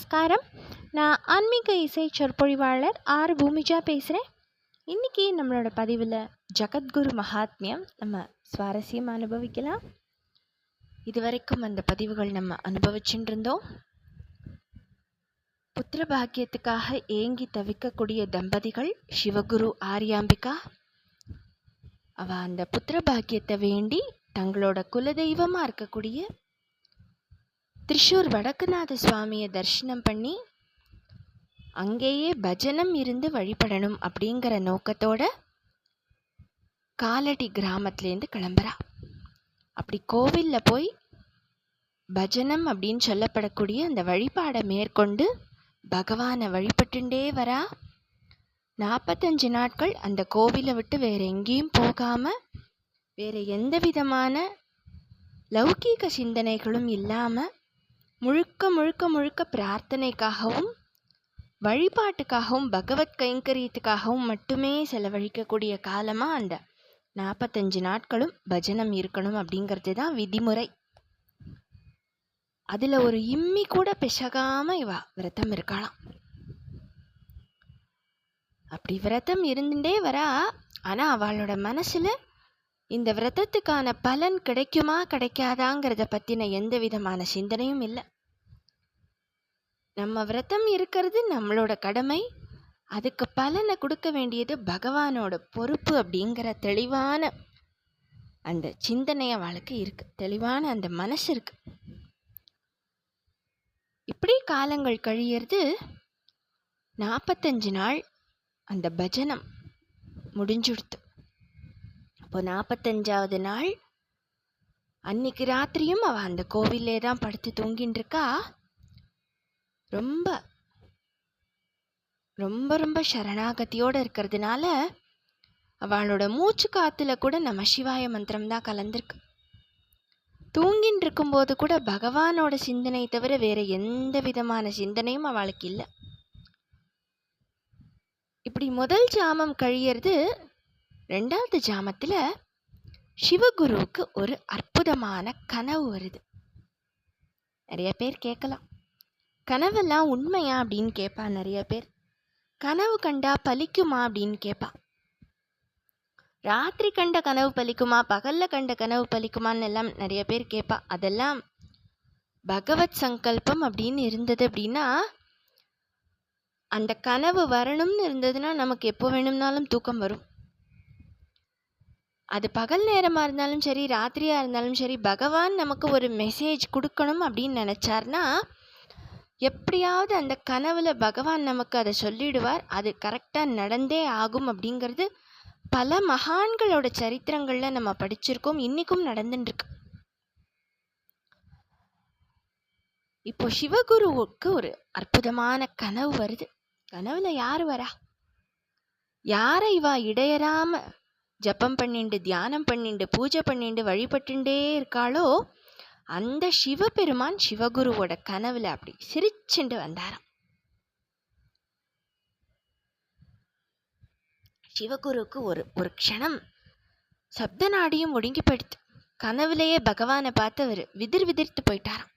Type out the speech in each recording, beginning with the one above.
நமஸ்காரம். நான் ஆன்மீக இசை சொற்பொழிவாளர் ஆர். பூமிஜா பேசுகிறேன் இன்றைக்கி நம்மளோட பதிவில் ஜகத்குரு மகாத்மியம் நம்ம சுவாரஸ்யம் அனுபவிக்கலாம். இதுவரைக்கும் அந்த பதிவுகள் நம்ம அனுபவிச்சுட்டு இருந்தோம் புத்திர பாக்கியத்துக்காக ஏங்கி தவிக்கக்கூடிய தம்பதிகள் சிவகுரு ஆரியாம்பிகா. அவ அந்த புத்திர பாக்கியத்தை வேண்டி தங்களோட குலதெய்வமாக இருக்கக்கூடிய திரிஷூர் வடக்குநாத சுவாமியை தரிசனம் பண்ணி அங்கேயே பஜனம் இருந்து வழிபடணும் அப்படிங்கிற நோக்கத்தோட காலடி கிராமத்துலேருந்து கிளம்புறா. அப்படி கோவிலில் போய் பஜனம் அப்படின்னு சொல்லப்படக்கூடிய அந்த வழிபாடை மேற்கொண்டு பகவானை வழிபட்டுண்டே வரா. நாற்பத்தஞ்சு நாட்கள் அந்த கோவிலை விட்டு வேற எங்கேயும் போகாமல் வேற எந்த விதமான லௌகீக சிந்தனைகளும் இல்லாமல் முழுக்க முழுக்க முழுக்க பிரார்த்தனைக்காகவும் வழிபாட்டுக்காகவும் பகவத் கைங்கரியத்துக்காகவும் மட்டுமே செலவழிக்கக்கூடிய காலமாக அந்த நாற்பத்தஞ்சு நாட்களும் பஜனம் இருக்கணும் அப்படிங்கிறது தான் விதிமுறை. அதில் ஒரு இம்மி கூட பிசகாம இவா விரதம் இருக்கலாம். அப்படி விரதம் இருந்துட்டே வரா ஆனால் அவளோட மனசில் இந்த விரதத்துக்கான பலன் கிடைக்குமா கிடைக்காதாங்கிறத பற்றின எந்த விதமான சிந்தனையும் இல்லை. நம்ம விரதம் இருக்கிறது நம்மளோட கடமை. அதுக்கு பலனை கொடுக்க வேண்டியது பகவானோட பொறுப்பு அப்படிங்கிற தெளிவான அந்த சிந்தனைய வாழ்க்கை இருக்கு. தெளிவான அந்த மனசு இருக்கு. இப்படி காலங்கள் கழியறது நாற்பத்தஞ்சு நாள் அந்த பஜனம் முடிஞ்சுடுத்து. அப்போ நாற்பத்தஞ்சாவது நாள். அன்னைக்கு ராத்திரியும் அவள் அந்த கோவிலே தான் படுத்து தூங்கின்னு இருக்கா ரொம்ப ரொம்ப ரொம்ப சரணாகதியோடு இருக்கிறதுனால அவளோட மூச்சு காத்துல கூட நம்ம சிவாய மந்திரம் தான் கலந்துருக்கு. தூங்கின்னு இருக்கும்போது கூட பகவானோட சிந்தனை தவிர வேற எந்த விதமான சிந்தனையும் அவளுக்கு இல்லை. இப்படி முதல் ஜாமம் கழியறது ரெண்டாவது ஜாமத்தில் சிவகுருவுக்கு ஒரு அற்புதமான கனவு வருது. நிறைய பேர் கேட்கலாம். கனவெல்லாம் உண்மையா அப்படின்னு கேட்பா நிறைய பேர். கனவு கண்டா பலிக்குமா அப்படின்னு கேட்பா ராத்திரி கண்ட கனவு பலிக்குமா பகல்ல கண்ட கனவு பலிக்குமான்னு எல்லாம் நிறைய பேர் கேட்பா அதெல்லாம் பகவத் சங்கல்பம் அப்படின்னு இருந்தது அப்படின்னா அந்த கனவு வரணும்னு இருந்ததுன்னா நமக்கு எப்போ வேணும்னாலும் தூக்கம் வரும். அது பகல் நேரமாக இருந்தாலும் சரி ராத்திரியாக இருந்தாலும் சரி பகவான் நமக்கு ஒரு மெசேஜ் கொடுக்கணும் அப்படின்னு நினச்சார்னா எப்படியாவது அந்த கனவில் பகவான் நமக்கு அதை சொல்லிடுவார். அது கரெக்டாக நடந்தே ஆகும் அப்படிங்கிறது பல மகான்களோட சரித்திரங்களில் நம்ம படிச்சிருக்கோம். இன்றைக்கும் நடந்துட்டுருக்கு. இப்போ சிவகுருவுக்கு ஒரு அற்புதமான கனவு வருது. கனவுல யார் வரா? யாரை இவா இடையறாம ஜப்பம் பண்ணிண்டு தியானம் பண்ணிண்டு பூஜை பண்ணிண்டு வழிபட்டுண்டே இருக்காளோ? அந்த சிவபெருமான் சிவகுருவோட கனவுல அப்படி சிரிச்சுண்டு வந்தாராம். சிவகுருக்கு ஒரு ஒரு க்ஷணம். சப்த நாடியும் ஒடுங்கி போயிடுத்து கனவுலேயே பகவானை பார்த்து அவர் விதிர் விதிர்த்து போயிட்டாராம்.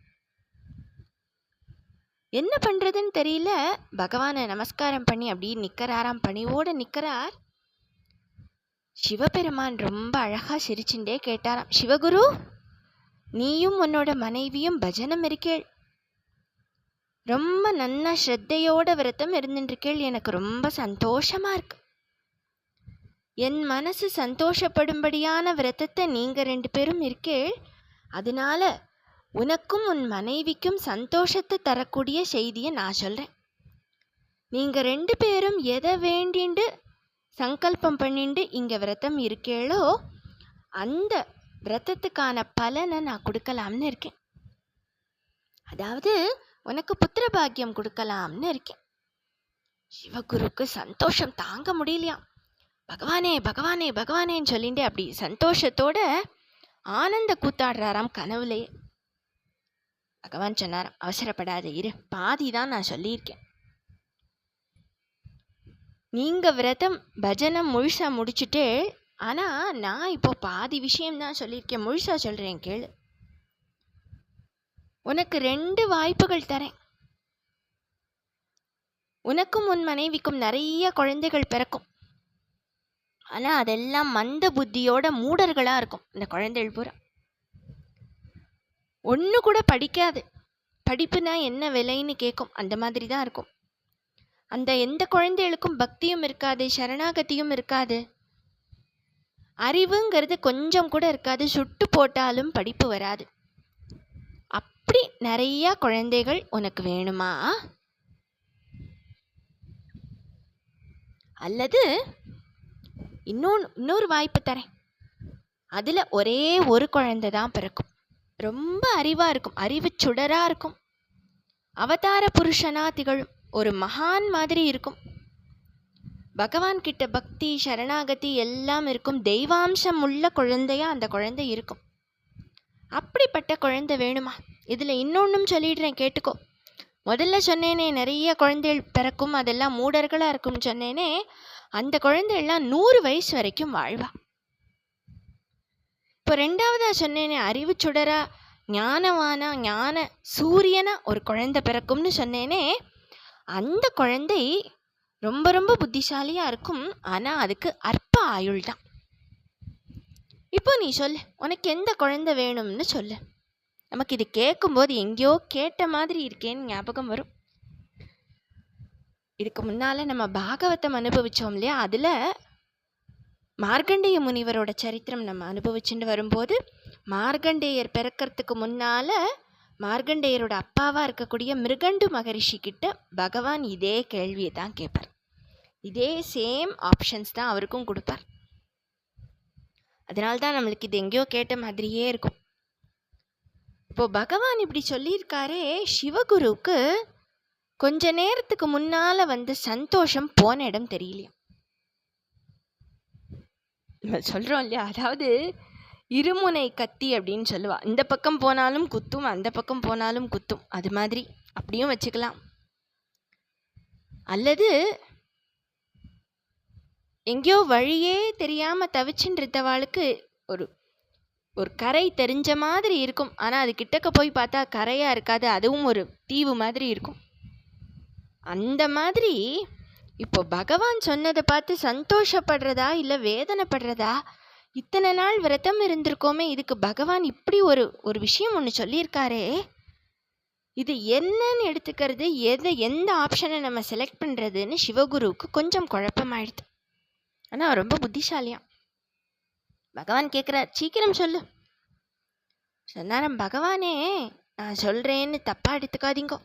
என்ன பண்றதுன்னு தெரியல. பகவானை நமஸ்காரம் பண்ணி அப்படியே நிற்கிறாராம் பணிவோட நிற்கிறார் சிவபெருமான் ரொம்ப அழகா சிரிச்சுட்டே கேட்டாராம் சிவகுரு நீயும் உன்னோட மனைவியும் பஜனம் இருக்கேள். ரொம்ப நன்னா ஸ்ரத்தையோட விரதம் இருந்துருக்கேள் எனக்கு ரொம்ப சந்தோஷமா இருக்கு. என் மனசு சந்தோஷப்படும்படியான விரதத்தை நீங்க ரெண்டு பேரும் இருக்கேள். அதனால உனக்கும் உன் மனைவிக்கும் சந்தோஷத்தை தரக்கூடிய செய்தியை நான் சொல்றேன். நீங்க ரெண்டு பேரும் எதை வேண்டிண்டு சங்கல்பம் பண்ணிண்டு இங்கே விரதம் இருக்கேளோ அந்த விரதத்துக்கான பலனை நான் கொடுக்கலாம்னு இருக்கேன். அதாவது உனக்கு புத்திர பாக்கியம் கொடுக்கலாம்னு இருக்கேன். சிவகுருக்கு சந்தோஷம் தாங்க முடியலையாம். பகவானே பகவானே பகவானேன்னு சொல்லிட்டு அப்படி சந்தோஷத்தோட ஆனந்த கூத்தாடுறாராம் கனவுலேயே. பகவான் சொன்னாராம் அவசரப்படாத இரு பாதி தான் நான் சொல்லியிருக்கேன். நீங்கள் விரதம் பஜனை முழுசாக முடிச்சுட்டு ஆனால் நான் இப்போ பாதி விஷயம் தான் சொல்லியிருக்கேன். முழுசாக சொல்கிறேன் கேளு. உனக்கு ரெண்டு வாய்ப்புகள் தரேன். உனக்கும் உன் மனைவிக்கும் நிறைய குழந்தைகள் பிறக்கும். ஆனால் அதெல்லாம் மந்த புத்தியோட மூடர்களாக இருக்கும் இந்த குழந்தைகள் பூரா. ஒன்று கூட படிக்காது. படிப்புனா என்ன விலைன்னு கேட்கும் அந்த மாதிரி தான் இருக்கும். அந்த எந்த குழந்தைகளுக்கும் பக்தியும் இருக்காது சரணாகதியும் இருக்காது. அறிவுங்கிறது கொஞ்சம் கூட இருக்காது சுட்டு போட்டாலும் படிப்பு வராது. அப்படி நிறையா குழந்தைகள் உனக்கு வேணுமா? அல்லது இன்னொன்று இன்னொரு வாய்ப்பு தரேன். அதில் ஒரே ஒரு குழந்தை தான் பிறக்கும். ரொம்ப அறிவாக இருக்கும் அறிவு சுடராக இருக்கும். அவதார புருஷனா திகழும். ஒரு மகான் மாதிரி இருக்கும். பகவான் கிட்ட பக்தி சரணாகதி எல்லாம் இருக்கும். தெய்வாம்சம் உள்ள குழந்தையா அந்த குழந்தை இருக்கும். அப்படிப்பட்ட குழந்தை வேணுமா? இதில் இன்னொன்றும் சொல்லிடுறேன் கேட்டுக்கோ. முதல்ல சொன்னேனே நிறைய குழந்தைகள் பிறக்கும் அதெல்லாம் மூடர்களாக இருக்கும்னு சொன்னேனே அந்த குழந்தையெல்லாம் நூறு வயசு வரைக்கும் வாழ்வா. இப்போ ரெண்டாவதாக சொன்னேனே அறிவு சுடரா ஞானவானா ஞான சூரியனா ஒரு குழந்தை பிறக்கும்னு சொன்னேனே அந்த குழந்தை ரொம்ப ரொம்ப புத்திசாலியாக இருக்கும். ஆனால் அதுக்கு அற்ப ஆயுள் தான். இப்போ நீ சொல்லு உனக்கு எந்த குழந்தை வேணும்னு சொல்லு. நமக்கு இது கேட்கும்போது எங்கேயோ கேட்ட மாதிரி இருக்கேன்னு ஞாபகம் வரும். இதுக்கு முன்னால் நம்ம பாகவதம் அனுபவித்தோம் இல்லையா? அதில் மார்க்கண்டேய முனிவரோட சரித்திரம் நம்ம அனுபவிச்சுட்டு வரும்போது மார்க்கண்டேயர் பிறக்கிறதுக்கு முன்னால் மார்கண்டேயரோட அப்பாவாக இருக்கக்கூடிய மிருகண்டு மகரிஷி கிட்ட பகவான் இதே கேள்வியை தான் கேட்பார் இதே சேம் ஆப்ஷன்ஸ் தான் அவருக்கும் கொடுப்பார். அதனால தான் நம்மளுக்கு இது எங்கேயோ கேட்ட மாதிரியே இருக்கும். இப்போ பகவான் இப்படி சொல்லியிருக்காரே சிவகுருவுக்கு கொஞ்ச நேரத்துக்கு முன்னால வந்து சந்தோஷம் போன இடம் தெரியலையா? நம்ம சொல்றோம் இல்லையா? அதாவது இருமுனை கத்தி அப்படின்னு சொல்லுவா. இந்த பக்கம் போனாலும் குத்தும் அந்த பக்கம் போனாலும் குத்தும். அது மாதிரி அப்படியும் வச்சுக்கலாம். அல்லது எங்கேயோ வழியே தெரியாமல் தவிச்சுட்டு இருந்தவாளுக்கு ஒரு ஒரு கரை தெரிஞ்ச மாதிரி இருக்கும். ஆனால் அது கிட்டக்க போய் பார்த்தா கரையாக இருக்காது. அதுவும் ஒரு தீவு மாதிரி இருக்கும். அந்த மாதிரி இப்போ பகவான் சொன்னதை பார்த்து சந்தோஷப்படுறதா இல்லை வேதனைப்படுறதா? இத்தனை நாள் விரதம் இருந்திருக்கோமே இதுக்கு பகவான் இப்படி ஒரு ஒரு விஷயம் ஒன்று சொல்லியிருக்காரே. இது என்னன்னு எடுத்துக்கிறது எதை எந்த ஆப்ஷனை நம்ம செலக்ட் பண்ணுறதுன்னு சிவகுருவுக்கு கொஞ்சம் குழப்பமாயிடுது. ஆனால் ரொம்ப புத்திசாலியா பகவான் கேட்குறார் சீக்கிரம் சொல்லு. சொன்னாரம் பகவானே நான் சொல்கிறேன்னு தப்பாக எடுத்துக்காதீங்கோ.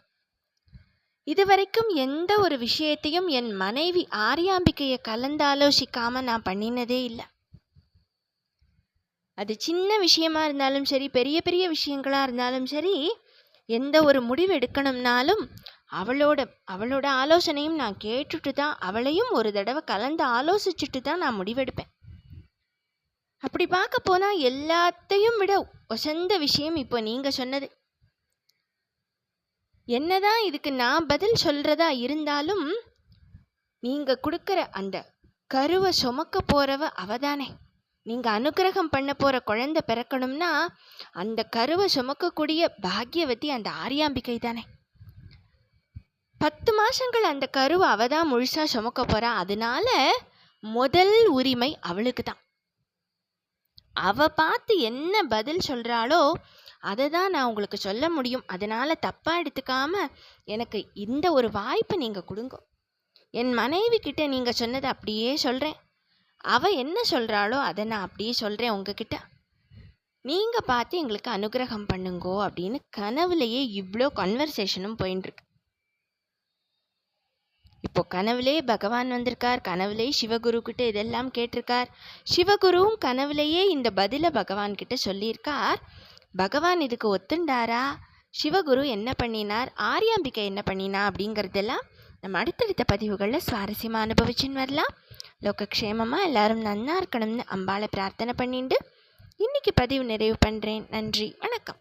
இதுவரைக்கும் எந்த ஒரு விஷயத்தையும் என் மனைவி ஆரியாம்பிகையை கலந்தாலோசிக்காமல் நான் பண்ணினதே இல்லை. அது சின்ன விஷயமா இருந்தாலும் சரி பெரிய பெரிய விஷயங்களாக இருந்தாலும் சரி எந்த ஒரு முடிவு எடுக்கணும்னாலும் அவளோட அவளோட ஆலோசனையும் நான் கேட்டுட்டு தான் அவளையும் ஒரு தடவை கலந்து ஆலோசிச்சுட்டு தான் நான் முடிவெடுப்பேன். அப்படி பார்க்க போனால் எல்லாத்தையும் விட ஒசந்த விஷயம் இப்போ நீங்கள் சொன்னது. என்னதான் இதுக்கு நான் பதில் சொல்கிறதா இருந்தாலும் நீங்கள் கொடுக்குற அந்த கருவை சுமக்க போகிறவ அவதானே. நீங்கள் அனுக்கிரகம் பண்ண போகிற குழந்தை பிறக்கணும்னா அந்த கருவை சுமக்கக்கூடிய பாக்யவதி அந்த ஆரியாம்பிகை தானே. பத்து மாதங்கள் அந்த கருவை அவ தான் முழுசாக சுமக்க போகிறா அதனால முதல் உரிமை அவளுக்கு தான். அவள் பார்த்து என்ன பதில் சொல்கிறாளோ அதை தான் நான் உங்களுக்கு சொல்ல முடியும். அதனால் தப்பாக எடுத்துக்காம எனக்கு இந்த ஒரு வாய்ப்பை நீங்கள் கொடுங்க. என் மனைவி கிட்ட நீங்கள் சொன்னதை அப்படியே சொல்கிறேன் அவள் என்ன சொல்கிறாளோ அதை நான் அப்படியே சொல்கிறேன் உங்ககிட்ட. நீங்கள் பார்த்து எங்களுக்கு அனுகிரகம் பண்ணுங்கோ அப்படின்னு கனவுலேயே இவ்வளோ கன்வர்சேஷனும் போயின்ட்டுருக்கு இப்போ கனவுலே பகவான் வந்திருக்கார் கனவுலே சிவகுரு கிட்ட இதெல்லாம் கேட்டிருக்கார். சிவகுருவும் கனவுலேயே இந்த பதிலை பகவான் கிட்ட சொல்லியிருக்கார். பகவான் இதுக்கு ஒத்துண்டாரா? சிவகுரு என்ன பண்ணினார்? ஆரியாம்பிகை என்ன பண்ணினா அப்படிங்கிறதெல்லாம் நம்ம அடுத்தடுத்த பதிவுகளில் சுவாரஸ்யமாக அனுபவிச்சுன்னு வரலாம். லோகக்ஷேமமாக எல்லாரும் நன்னா இருக்கணும்னு அம்பாளை பிரார்த்தனை பண்ணிட்டு இன்றைக்கி பதிவு நிறைவு பண்ணுறேன் நன்றி. வணக்கம்.